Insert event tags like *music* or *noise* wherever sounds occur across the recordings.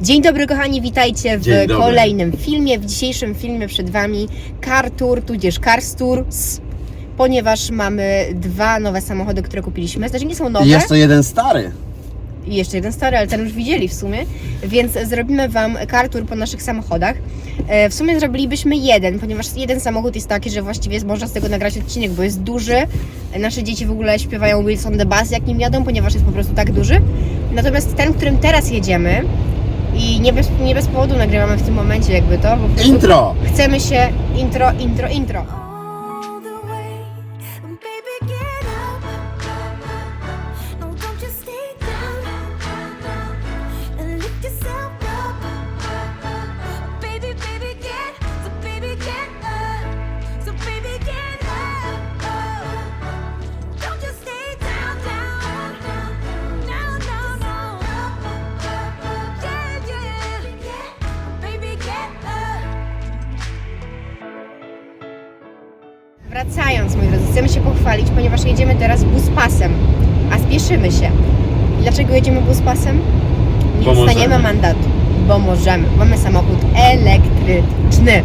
Dzień dobry kochani, witajcie w Dzień dobry. kolejnym filmie. W dzisiejszym filmie przed Wami Kartur, tudzież Karstur, ponieważ mamy dwa nowe samochody, które kupiliśmy. Znaczy nie są nowe, I jeszcze jeden stary. i jeszcze jeden stary, ale ten już widzieli w sumie, więc zrobimy Wam kartur po naszych samochodach. E, W sumie zrobilibyśmy jeden, ponieważ jeden samochód jest taki, że właściwie można z tego nagrać odcinek, bo jest duży. Nasze dzieci w ogóle śpiewają Wilson the Bass, jak nim jadą, ponieważ jest po prostu tak duży. Natomiast ten, którym teraz jedziemy i nie bez, nie bez powodu nagrywamy w tym momencie jakby to, bo po prostu Intro! chcemy się intro, intro, intro. Wracając, moi drodzy, chcemy się pochwalić, ponieważ jedziemy teraz buspasem, a spieszymy się. Dlaczego jedziemy buspasem? Nie Bo dostaniemy możemy. mandatu, bo możemy. Mamy samochód elektryczny.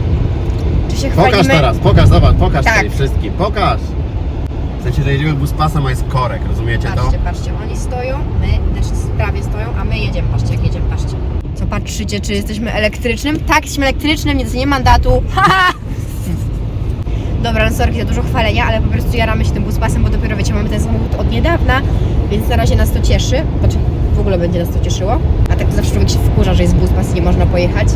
Czy się chwalimy? Pokaż teraz, pokaż, zobacz, pokaż Tak. tutaj wszystkim, pokaż! W sensie, że jedziemy buspasem, a jest korek, rozumiecie to? Patrzcie, patrzcie, oni stoją, my też prawie stoją, a my jedziemy, patrzcie jak jedziemy, patrzcie. Co patrzycie, czy jesteśmy elektrycznym? Tak, jesteśmy elektrycznym, nie dostaniemy mandatu. Haha! *laughs* Dobra, no sorki za dużo chwalenia, ale po prostu jaramy się tym buspasem, bo dopiero wiecie, mamy ten samochód od niedawna, więc na razie nas to cieszy. Znaczy, w ogóle będzie nas to cieszyło. A tak to zawsze człowiek się wkurza, że jest buspas i nie można pojechać.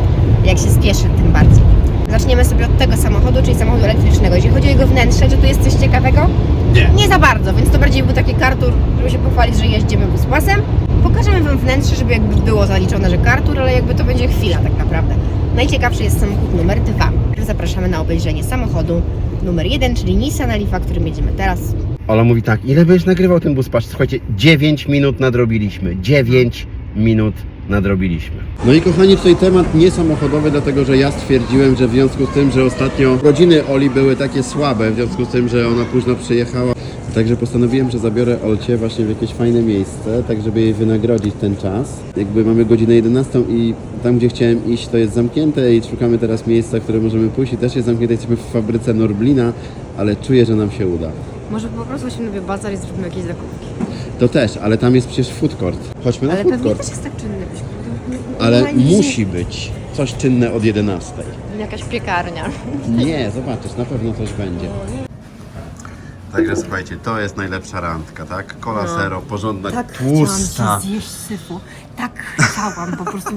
Jak się spieszy, tym bardziej. Zaczniemy sobie od tego samochodu, czyli samochodu elektrycznego. Jeśli chodzi o jego wnętrze, czy tu jest coś ciekawego? Nie. Nie za bardzo, więc to bardziej był taki kartur, żeby się pochwalić, że jeździmy buspasem. Pokażemy Wam wnętrze, żeby jakby było zaliczone, że kartur, ale jakby to będzie chwila tak naprawdę. Najciekawszy jest samochód numer dwa. Zapraszamy na obejrzenie samochodu numer jeden, czyli Nissan Leafa, którym jedziemy teraz. Ola mówi tak, ile byś nagrywał ten buspas? Słuchajcie, 9 minut nadrobiliśmy. 9 minut nadrobiliśmy. No i kochani, tutaj temat niesamochodowy, dlatego że ja stwierdziłem, że w związku z tym, że ostatnio godziny Oli były takie słabe, w związku z tym, że ona późno przyjechała, także postanowiłem, że zabiorę Olcie właśnie w jakieś fajne miejsce, tak żeby jej wynagrodzić ten czas. Jakby mamy godzinę 11 i tam, gdzie chciałem iść, to jest zamknięte i szukamy teraz miejsca, które możemy pójść i też jest zamknięte. Jesteśmy w fabryce Norblina, ale czuję, że nam się uda. Może po prostu się lubię bazar i zrobimy jakieś zakupki. To też, ale tam jest przecież food court. Chodźmy na Ale food pewnie court. też jest tak czynny. Ale Normalnie musi być coś czynne od 11. Jakaś piekarnia. Nie, zobaczysz, na pewno coś będzie. Także słuchajcie, to jest najlepsza randka, tak? Kola zero, porządna, Tak tłusta. chciałam się zjeść syfu. Tak chciałam po prostu.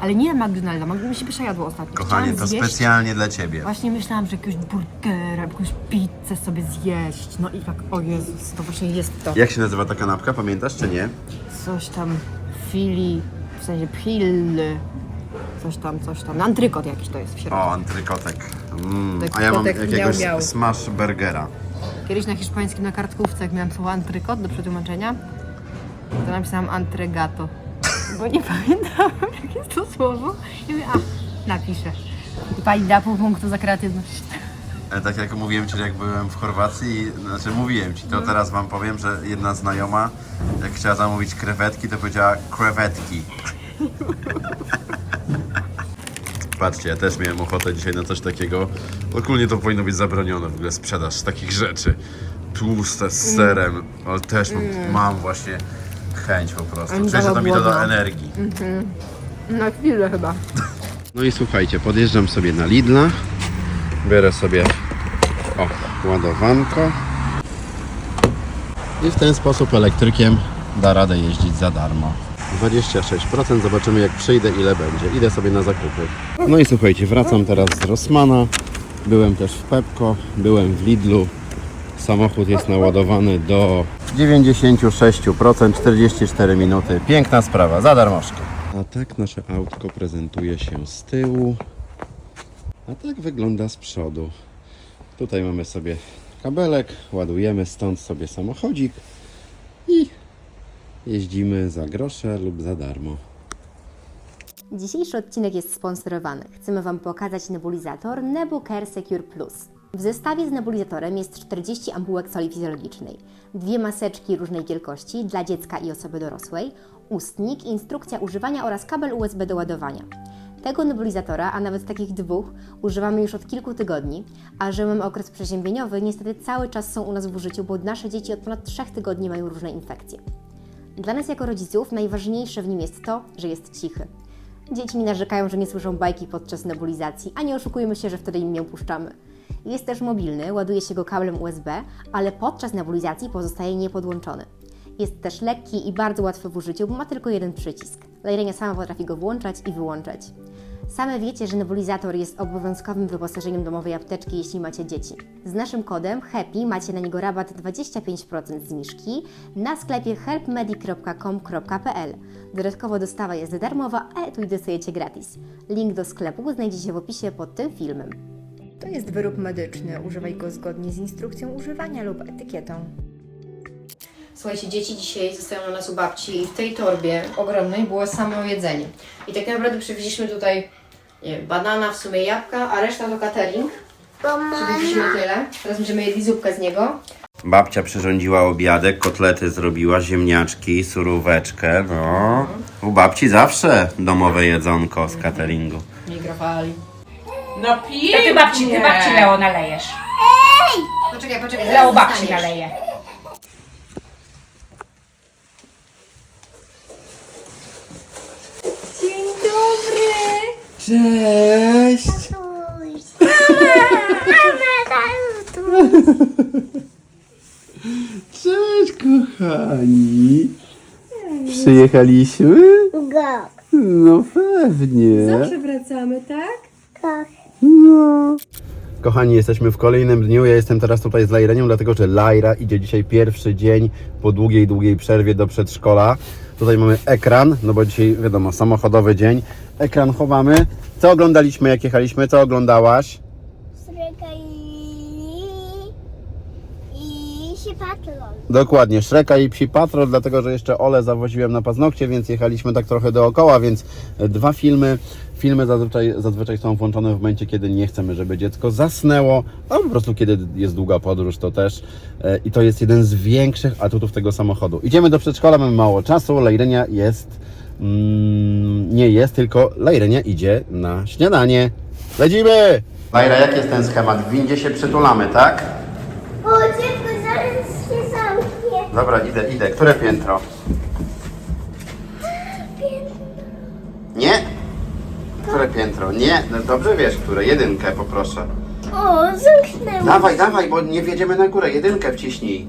Ale nie McDonalda, mi się pysze jadło ostatnio. Kochanie, Chciałam to zjeść- specjalnie dla Ciebie. Właśnie myślałam, że jakiegoś burgera, jakąś pizzę sobie zjeść. No i tak, o Jezus, to właśnie jest to. Jak się nazywa ta kanapka, pamiętasz czy nie? Coś tam fili, w sensie pilly, coś tam, coś tam. Antrykot jakiś to jest w środku. O, antrykotek. Mm. Tak, A ja mam kotek miał, jakiegoś miał. smash burgera. Kiedyś na hiszpańskim na kartkówce, jak miałam słowo antrykot do przetłumaczenia, to napisałam antregato. Bo nie *laughs* pamiętałam, jakie jest to słowo. I mówię, a, napiszę. I pani da pół punktu za kreatywność. E, Tak jak mówiłem Ci, jak byłem w Chorwacji, znaczy mówiłem Ci, to teraz Wam powiem, że jedna znajoma, jak chciała zamówić krewetki, to powiedziała krewetki. *laughs* Patrzcie, ja też miałem ochotę dzisiaj na coś takiego. Ogólnie to powinno być zabronione w ogóle sprzedaż takich rzeczy. Tłuste z serem, ale też mam, mam właśnie chęć po prostu. A mi Czuję, że to mi doda energii. Na chwilę chyba. *laughs* No i słuchajcie, podjeżdżam sobie na Lidla, biorę sobie o, ładowanko i w ten sposób elektrykiem da radę jeździć za darmo. 26%, zobaczymy jak przyjdę, ile będzie. Idę sobie na zakupy. No i słuchajcie, wracam teraz z Rossmana. Byłem też w Pepko, byłem w Lidlu. Samochód jest naładowany do 96%, 44 minuty. Piękna sprawa, za darmożkę. A tak nasze autko prezentuje się z tyłu. A tak wygląda z przodu. Tutaj mamy sobie kabelek, ładujemy stąd sobie samochodzik i jeździmy za grosze lub za darmo. Dzisiejszy odcinek jest sponsorowany. Chcemy Wam pokazać nebulizator Nebu Care Secure Plus. W zestawie z nebulizatorem jest 40 ampułek soli fizjologicznej, dwie maseczki różnej wielkości dla dziecka i osoby dorosłej ustnik, instrukcja używania oraz kabel USB do ładowania. Tego nebulizatora, a nawet takich dwóch, używamy już od kilku tygodni, a że mamy okres przeziębieniowy, niestety cały czas są u nas w użyciu, bo nasze dzieci od ponad 3 tygodni mają różne infekcje. Dla nas jako rodziców najważniejsze w nim jest to, że jest cichy. Dzieci mi narzekają, że nie słyszą bajki podczas nebulizacji, a nie oszukujmy się, że wtedy im nie opuszczamy. Jest też mobilny, ładuje się go kablem USB, ale podczas nebulizacji pozostaje niepodłączony. Jest też lekki i bardzo łatwy w użyciu, bo ma tylko jeden przycisk. Lejrenia sama potrafi go włączać i wyłączać. Same wiecie, że nebulizator jest obowiązkowym wyposażeniem domowej apteczki, jeśli macie dzieci. Z naszym kodem HAPPY macie na niego rabat 25% zniżki na sklepie helpmedic.com.pl. Dodatkowo dostawa jest darmowa, a etui dostajecie gratis. Link do sklepu znajdziecie w opisie pod tym filmem. To jest wyrób medyczny. Używaj go zgodnie z instrukcją używania lub etykietą. Słuchajcie, dzieci dzisiaj zostają na nas u babci i w tej torbie ogromnej było samo jedzenie. I tak naprawdę przywieźliśmy tutaj nie wiem, banana, w sumie jabłka, a reszta to catering. Przywieźliśmy tyle. Teraz będziemy jedli zupkę z niego. Babcia przyrządziła obiadek, kotlety zrobiła, ziemniaczki, suróweczkę, no. U babci zawsze domowe jedzonko z cateringu. Mikrofali. No pięknie. To ty babci, ty babci Leo nalejesz. Poczekaj, poczekaj. Leo babci dostaniesz. naleje. Cześć! *laughs* Cześć kochani! Przyjechaliśmy? No pewnie. Zawsze wracamy, tak? Tak. No. Kochani, jesteśmy w kolejnym dniu. Ja jestem teraz tutaj z Lajrenią, dlatego że Lajra idzie dzisiaj pierwszy dzień po długiej, długiej przerwie do przedszkola. Tutaj mamy ekran, no bo dzisiaj wiadomo, samochodowy dzień. Ekran chowamy. Co oglądaliśmy, jak jechaliśmy? Co oglądałaś? Shreka i... i się patrol. Dokładnie, Shreka i Psi Patrol, dlatego że jeszcze Ole zawoziłem na paznokcie, więc jechaliśmy tak trochę dookoła, więc dwa filmy. Filmy zazwyczaj, zazwyczaj są włączone w momencie, kiedy nie chcemy, żeby dziecko zasnęło, a po prostu kiedy jest długa podróż, to też. E, I to jest jeden z większych atutów tego samochodu. Idziemy do przedszkola, mamy mało czasu, Lejrenia jest, mm, nie jest, tylko Lejrenia idzie na śniadanie. Lecimy! Lajra, jaki jest ten schemat? W windzie się przytulamy, tak? O, dziecko, zaraz się zamknie. Dobra, idę, idę. Które piętro? Nie? Które piętro? Nie, no dobrze wiesz, które. Jedynkę poproszę. O, zamknęło. Dawaj, dawaj, bo nie wjedziemy na górę. Jedynkę wciśnij.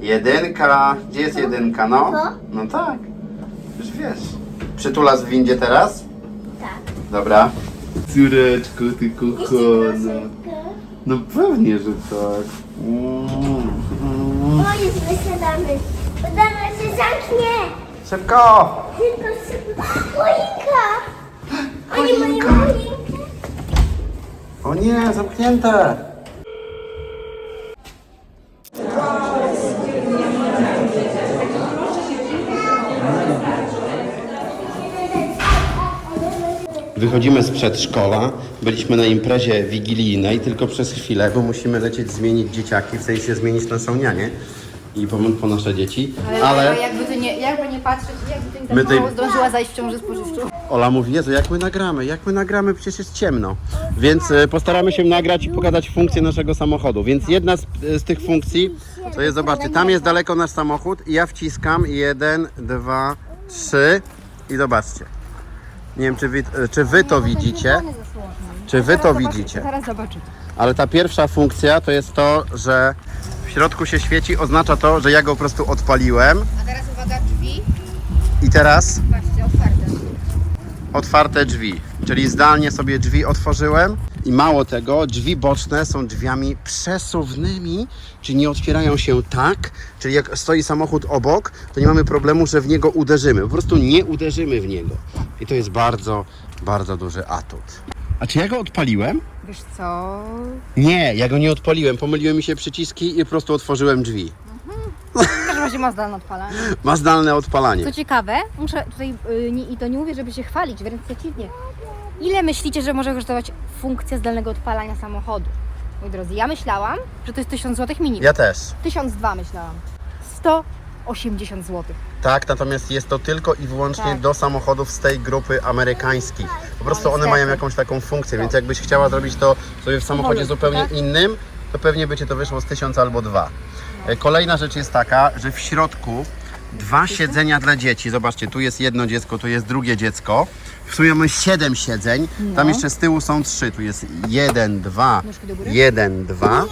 Jedynka. Gdzie jest jedynka, no? To? No tak. Już wiesz. Przytulasz w windzie teraz? Tak. Dobra. Córeczko, ty kochana. No pewnie, że tak. Mm. O, już wysiadamy. Zaraz się zamknie. Szybko! Tylko szybko. Choinka. Choinkę. O nie, zamknięte! Wychodzimy z przedszkola, byliśmy na imprezie wigilijnej tylko przez chwilę, bo musimy lecieć zmienić dzieciaki, w sensie zmienić naszą nianię i po, po nasze dzieci, ale... Jakby, to nie, jakby nie patrzeć, jakby to nie My tak mało tej- zdążyła zajść w ciąży spożywczą. Ola mówi, Jezu, jak my nagramy, jak my nagramy, przecież jest ciemno. Więc e, postaramy się nagrać i pokazać funkcję naszego samochodu. Więc jedna z, z tych funkcji, to jest, zobaczcie, tam jest daleko nasz samochód i ja wciskam jeden, dwa, trzy i zobaczcie. Nie wiem, czy wy, e, czy wy to widzicie, czy wy to widzicie. Zaraz zobaczycie. Ale ta pierwsza funkcja to jest to, że w środku się świeci, oznacza to, że ja go po prostu odpaliłem A teraz uwaga, drzwi. i teraz Patrzcie, otwarte. otwarte drzwi, czyli zdalnie sobie drzwi otworzyłem i mało tego, drzwi boczne są drzwiami przesuwnymi, czyli nie otwierają się tak, czyli jak stoi samochód obok, to nie mamy problemu, że w niego uderzymy, po prostu nie uderzymy w niego. I to jest bardzo, bardzo duży atut. A czy ja go odpaliłem? Wiesz co? Nie, ja go nie odpaliłem, pomyliły mi się przyciski i po prostu otworzyłem drzwi. W każdym razie ma zdalne odpalanie. *laughs* Ma zdalne odpalanie. Co ciekawe, muszę tutaj, y, nie, i to nie mówię, żeby się chwalić, wręcz przeciwnie. Ile myślicie, że może kosztować funkcja zdalnego odpalania samochodu? Moi drodzy, ja myślałam, że to jest 1000 zł minimum. Ja też. 1002 myślałam. 100 80 zł. Tak, natomiast jest to tylko i wyłącznie Tak. do samochodów z tej grupy amerykańskich. Po prostu one niestety. mają jakąś taką funkcję, więc jakbyś chciała zrobić to sobie w samochodzie Powolutku, zupełnie tak? innym, to pewnie by Cię to wyszło z tysiąc albo dwa. E, Kolejna rzecz jest taka, że w środku dwa siedzenia dla dzieci. Zobaczcie, tu jest jedno dziecko, tu jest drugie dziecko. W sumie mamy siedem siedzeń. Tam jeszcze z tyłu są trzy. Tu jest jeden, dwa, Nóżki do góry? jeden, dwa.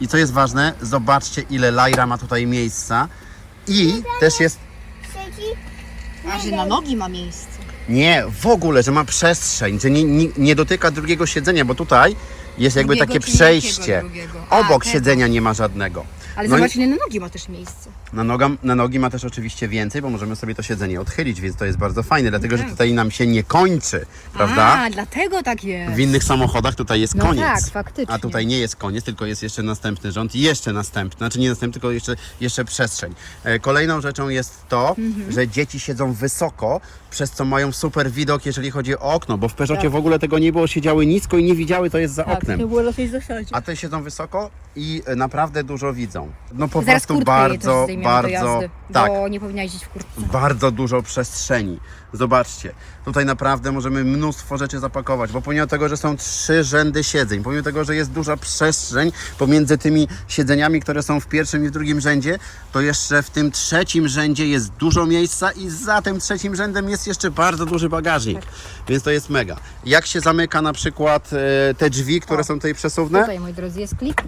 I co jest ważne, zobaczcie ile Lajra ma tutaj miejsca. I też jest. A że na nogi ma miejsce. Nie, w ogóle, że ma przestrzeń, że nie, nie, nie dotyka drugiego siedzenia, bo tutaj jest jakby Drugiego takie czy przejście. drugiego? A, Obok tego. siedzenia nie ma żadnego. Ale No zobacz, ile na nogi ma też miejsce. Na, noga, na nogi ma też oczywiście więcej, bo możemy sobie to siedzenie odchylić, więc to jest bardzo fajne, dlatego że tutaj nam się nie kończy, prawda? A, dlatego tak jest. W innych samochodach tutaj jest No koniec. tak, faktycznie. A tutaj nie jest koniec, tylko jest jeszcze następny rząd i jeszcze następny. Znaczy nie następny, tylko jeszcze, jeszcze przestrzeń. E, Kolejną rzeczą jest to, Mhm. że dzieci siedzą wysoko, przez co mają super widok, jeżeli chodzi o okno, bo w Peugeotie Tak. w ogóle tego nie było, siedziały nisko i nie widziały, to jest za oknem. było lepiej w zasadzie. A te siedzą wysoko i e, naprawdę dużo widzą. No po Zaraz prostu bardzo, zdejmiemy do bardzo, jazdy, tak, bo nie powinna jeździć w kurtce. bardzo dużo przestrzeni. Zobaczcie, tutaj naprawdę możemy mnóstwo rzeczy zapakować, bo pomimo tego, że są trzy rzędy siedzeń, pomimo tego, że jest duża przestrzeń pomiędzy tymi siedzeniami, które są w pierwszym i w drugim rzędzie, to jeszcze w tym trzecim rzędzie jest dużo miejsca i za tym trzecim rzędem jest jeszcze bardzo duży bagażnik, więc to jest mega. Jak się zamyka na przykład e, te drzwi, które są tutaj przesuwne? Tutaj, moi drodzy, jest klik.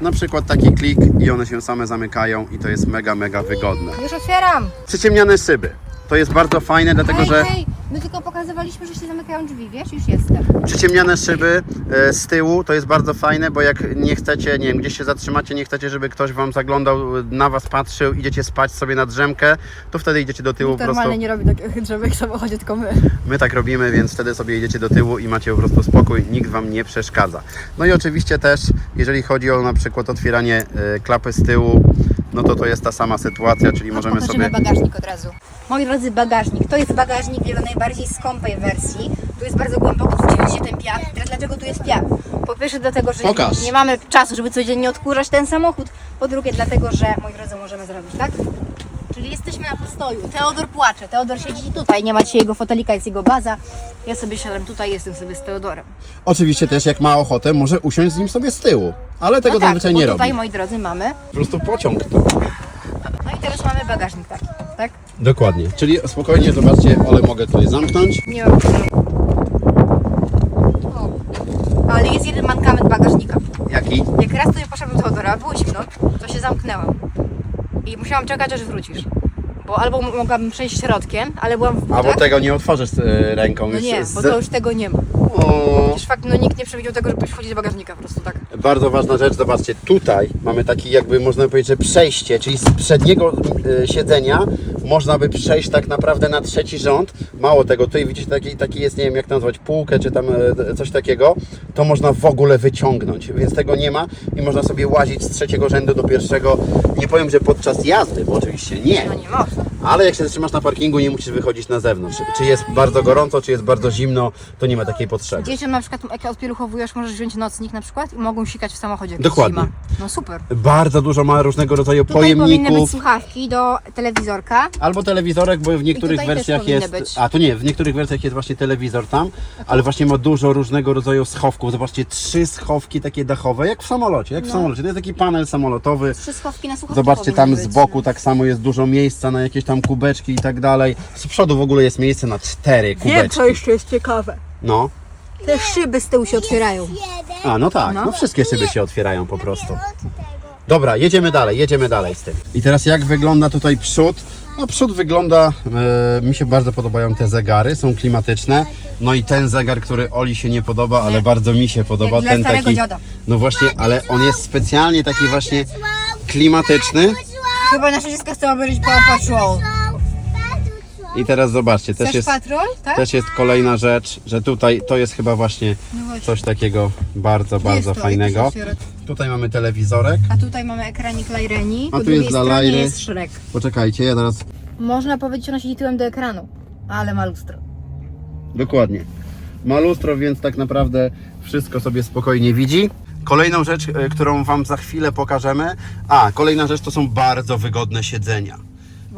Na przykład taki klik i one się same zamykają i to jest mega, mega wygodne. Już otwieram. Przyciemniane szyby. To jest bardzo fajne, dlatego że hej, my tylko pokazywaliśmy, że się zamykają drzwi, wiesz? Już jestem. przyciemniane szyby e, z tyłu to jest bardzo fajne, bo jak nie chcecie, nie wiem, gdzieś się zatrzymacie, nie chcecie, żeby ktoś wam zaglądał, e, na was patrzył, idziecie spać sobie na drzemkę, to wtedy idziecie do tyłu po prostu. Normalnie nie robi *laughs* takich drzewek w samochodzie, tylko my. My tak robimy, więc wtedy sobie idziecie do tyłu i macie po prostu spokój, nikt Wam nie przeszkadza. No i oczywiście też, jeżeli chodzi o na przykład otwieranie e, klapy z tyłu, no to to jest ta sama sytuacja, czyli możemy Pokażemy sobie... bagażnik od razu. Moi drodzy, bagażnik. To jest bagażnik w najbardziej skąpej wersji. Tu jest bardzo głęboko, tu widzicie ten piach. Teraz dlaczego tu jest piach? Po pierwsze dlatego, że Pokaż. nie, mamy czasu, żeby codziennie odkurzać ten samochód. Po drugie dlatego, że, moi drodzy, możemy zrobić tak? Czyli jesteśmy na postoju. Teodor płacze. Teodor siedzi tutaj, nie ma dzisiaj jego fotelika, jest jego baza. Ja sobie siadam tutaj, jestem sobie z Teodorem. Oczywiście też, jak ma ochotę, może usiąść z nim sobie z tyłu, ale tego no tak, zazwyczaj bo nie tutaj, robi. moi drodzy, mamy. Po prostu pociąg to. No i teraz mamy bagażnik taki, tak? Dokładnie. Czyli spokojnie, zobaczcie, ale mogę tutaj zamknąć. Nie mam problemu. O. Ale jest jeden mankament bagażnika. Jaki? Jak raz tutaj poszedłem do Teodora, było zimno, to się zamknęłam. I musiałam czekać, aż wrócisz. Bo albo m- mogłabym przejść środkiem, ale byłam w butach. Albo tego nie otworzysz e, ręką. No już nie, z- bo to już tego nie ma. Przecież fakt, no nikt nie przewidział tego, żeby wchodzić do bagażnika po prostu tak. Bardzo ważna rzecz, zobaczcie, tutaj mamy taki jakby można powiedzieć, że przejście, czyli z przedniego e, siedzenia można by przejść tak naprawdę na trzeci rząd. Mało tego, tutaj widzicie taki, taki jest, nie wiem jak to nazwać, półkę czy tam e, coś takiego, to można w ogóle wyciągnąć, więc tego nie ma i można sobie łazić z trzeciego rzędu do pierwszego. Nie powiem, że podczas jazdy, bo oczywiście nie, No nie można. ale jak się zatrzymasz na parkingu, nie musisz wychodzić na zewnątrz. Czy jest bardzo gorąco, czy jest bardzo zimno, to nie ma takiej potrzeby. Dzieciom na przykład, jak odpieluchowujesz, możesz wziąć nocnik na przykład i mogą sikać w samochodzie, Dokładnie. zima. No super. Bardzo dużo ma różnego rodzaju Tutaj powinny być pojemników. słuchawki do telewizorka. Albo telewizorek, bo w niektórych tutaj też wersjach powinny jest. być. A tu nie, w niektórych wersjach jest właśnie telewizor tam, ale właśnie ma dużo różnego rodzaju schowków. Zobaczcie, trzy schowki takie dachowe, jak w samolocie, jak w samolocie. To jest taki panel samolotowy. Trzy schowki na słuchawki Zobaczcie, powinny tam z być. boku tak samo jest dużo miejsca na jakieś tam kubeczki i tak dalej. Z przodu w ogóle jest miejsce na cztery Wiem, kubeczki. co jeszcze jest ciekawe. No. Te szyby z tyłu się otwierają. Jeden. A, no tak, no, No. wszystkie szyby się otwierają po prostu. Od tego. Dobra, jedziemy dalej, jedziemy dalej z tym. I teraz jak wygląda tutaj przód? No przód wygląda, e, mi się bardzo podobają te zegary, są klimatyczne. No i ten zegar, który Oli się nie podoba, ale bardzo mi się podoba. Dla ten starego taki, dziada. no właśnie, ale on jest specjalnie taki właśnie klimatyczny. Chyba nasze dziecko chce obejrzeć Paw Patrol. I teraz zobaczcie, też Chcesz jest, patrol? Tak? też jest kolejna rzecz, że tutaj to jest chyba właśnie No właśnie. coś takiego bardzo, bardzo to? fajnego. Tutaj mamy telewizorek. A tutaj mamy ekranik Lajreni. A Po tu drugiej jest dla stronie Lajry. jest. Poczekajcie, ja teraz Można powiedzieć, że ona siedzi tyłem do ekranu. Ale ma lustro. Dokładnie. Ma lustro, więc tak naprawdę wszystko sobie spokojnie widzi. Kolejną rzecz, e, którą Wam za chwilę pokażemy. A, kolejna rzecz to są bardzo wygodne siedzenia.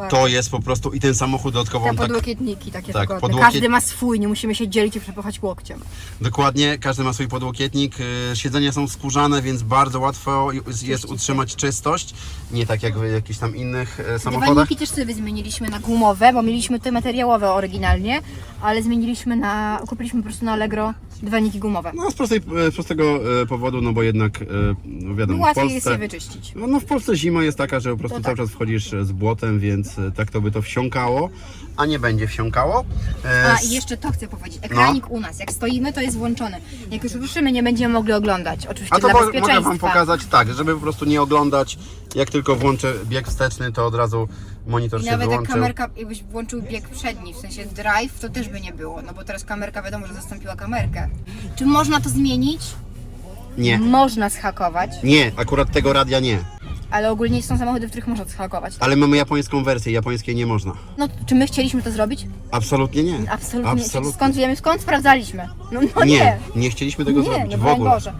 To jest po prostu i ten samochód dodatkowo Te on tak podłokietniki takie Tak, wygodne. podłokiet- Każdy ma swój, nie musimy się dzielić i przepychać łokciem. Dokładnie, każdy ma swój podłokietnik. y, Siedzenia są skórzane, więc bardzo łatwo jest- jest utrzymać czystość. Nie tak jak w jakichś tam innych e, samochodach. Dywaniki też sobie zmieniliśmy na gumowe, bo mieliśmy te materiałowe oryginalnie, ale zmieniliśmy na, kupiliśmy po prostu na Allegro dywaniki gumowe. No z, prostej, e, z prostego e, powodu, no bo jednak, e, no wiadomo, w Łatwiej jest Polsce... je wyczyścić. No, no w Polsce zima jest taka, że po prostu To cały tak. czas wchodzisz z błotem, więc e, tak to by to wsiąkało, a nie będzie wsiąkało. E, A i jeszcze to chcę powiedzieć. Ekranik u nas, jak stoimy, to jest włączony. Jak już ruszymy, nie będziemy mogli oglądać. Oczywiście A to dla mo- mogę bezpieczeństwa. Wam pokazać tak, żeby po prostu nie oglądać. Jak tylko włączę bieg wsteczny, to od razu monitor I się nawet jak wyłączył. kamerka, jakbyś włączył bieg przedni, w sensie drive, to też by nie było, no bo teraz kamerka wiadomo, że zastąpiła kamerkę. Czy można to zmienić? Nie, Można zhakować, nie, akurat tego radia nie. ale ogólnie są samochody, w których można zhakować. Ale mamy japońską wersję, japońskiej nie można. No, czy my chcieliśmy to zrobić? Absolutnie nie. Absolutnie. Skąd wiemy, skąd sprawdzaliśmy? No, no nie. nie, nie chcieliśmy tego nie, zrobić no w broń ogóle. Boże.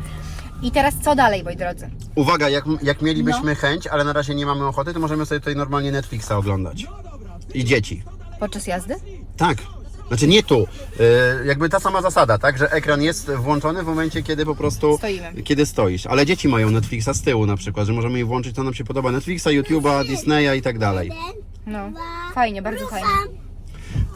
I teraz co dalej, moi drodzy? Uwaga, jak, jak mielibyśmy No. chęć, ale na razie nie mamy ochoty, to możemy sobie tutaj normalnie Netflixa oglądać. I dzieci. Podczas jazdy? Tak. Znaczy nie tu. Yy, jakby ta sama zasada, tak? Że ekran jest włączony w momencie, kiedy po prostu Stoimy. kiedy stoisz. Ale dzieci mają Netflixa z tyłu na przykład, że możemy im włączyć, co nam się podoba. Netflixa, YouTube'a, Disneya i tak dalej. No, fajnie, bardzo fajnie.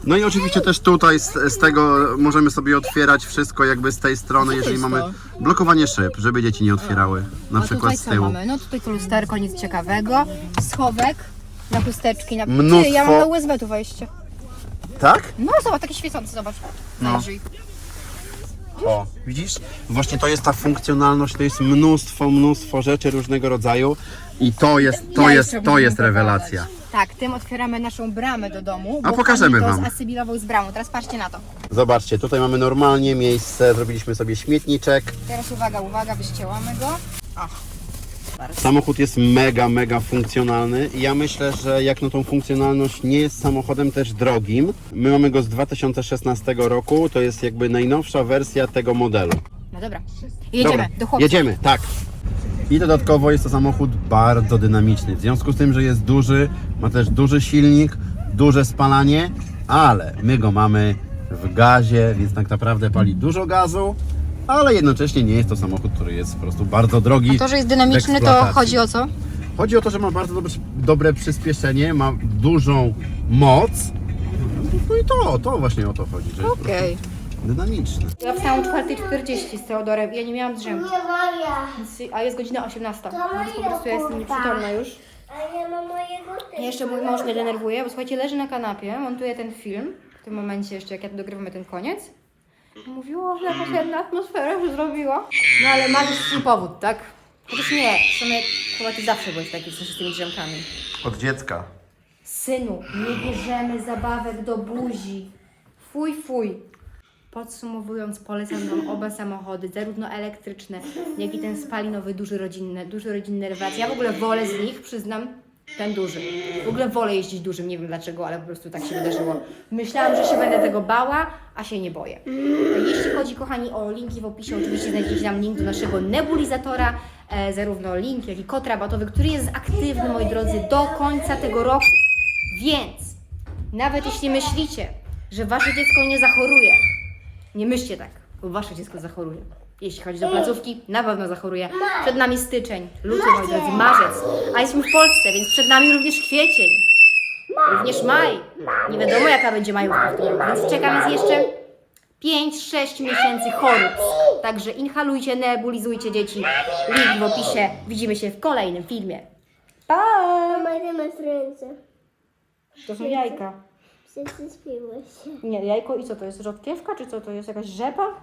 No i oczywiście też tutaj z, z tego możemy sobie otwierać wszystko jakby z tej strony, jeżeli mamy blokowanie szyb, żeby dzieci nie otwierały. Na A przykład tutaj z co tyłu. mamy? No tutaj to lusterko, nic ciekawego. Schowek na chusteczki. Na... Mnóstwo- Ty, ja mam na USB tu wejście. Tak? No zobacz, takie świecące, zobacz. No. Zajrzyj. O, widzisz? Właśnie to jest ta funkcjonalność, to jest mnóstwo, mnóstwo rzeczy różnego rodzaju i to jest, to Ja jest, to jest rewelacja. Tak, tym otwieramy naszą bramę do domu. A bo pokażemy pani to wam. zasybilował z bramą. Teraz patrzcie na to. Zobaczcie, tutaj mamy normalnie miejsce, zrobiliśmy sobie śmietniczek. Teraz uwaga, uwaga, wyściełamy go. Samochód jest mega, mega funkcjonalny i ja myślę, że jak na tą funkcjonalność nie jest samochodem też drogim. My mamy go z 2016 roku, to jest jakby najnowsza wersja tego modelu. No dobra. Jedziemy Dobra, do chłopców. Jedziemy, tak. I dodatkowo jest to samochód bardzo dynamiczny. W związku z tym, że jest duży, ma też duży silnik, duże spalanie, ale my go mamy w gazie, więc tak naprawdę pali dużo gazu, ale jednocześnie nie jest to samochód, który jest po prostu bardzo drogi. A to, że jest dynamiczny, to chodzi o co? Chodzi o to, że ma bardzo dobre, dobre przyspieszenie, ma dużą moc. No i to, to właśnie o to chodzi, Okej. prostu dynamiczny. Ja wstałam 4.40 z Teodorem i ja nie miałam drzemki. Nie. Więc- A jest godzina 18, więc po prostu ja jestem nieprzytomna już. A nie ma mojego typu. Jeszcze mój mąż mnie denerwuje, bo słuchajcie, leży na kanapie, montuje ten film, w tym momencie jeszcze, jak ja dogrywamy ten koniec. Mówiło, że jakaś jedna atmosfera się zrobiła. No ale ma już swój powód, tak? Chociaż nie, w sumie chyba ty zawsze byłeś taki, w sensie z tymi drzemkami. Od dziecka. Synu, nie bierzemy zabawek do buzi. Fuj, fuj. Podsumowując, polecam Wam oba samochody, zarówno elektryczne, jak i ten spalinowy, duży rodzinny, duży rodzinny rewelacja. Ja w ogóle wolę z nich, przyznam, ten duży. W ogóle wolę jeździć dużym, nie wiem dlaczego, ale po prostu tak się wydarzyło. Myślałam, że się będę tego bała, a się nie boję. Jeśli chodzi, kochani, o linki w opisie, oczywiście znajdziecie tam link do naszego nebulizatora, e, zarówno link, jak i kod rabatowy, który jest aktywny, moi drodzy, do końca tego roku. Więc nawet jeśli myślicie, że wasze dziecko nie zachoruje, nie myślcie tak, bo wasze dziecko zachoruje. Jeśli chodzi o placówki, na pewno zachoruje. Przed nami styczeń, luty, moi drodzy, marzec, a jesteśmy w Polsce, więc przed nami również kwiecień, również maj. Nie wiadomo jaka będzie majówka w tym roku, więc czeka nas jeszcze 5-6 miesięcy chorób. Także inhalujcie, nebulizujcie dzieci. Link w opisie. Widzimy się w kolejnym filmie. Pa! Mama, ręce. To są jajka. Się. Nie, jajko i co to jest? Rzodkiewka, czy co to jest? Jakaś rzepa? *laughs*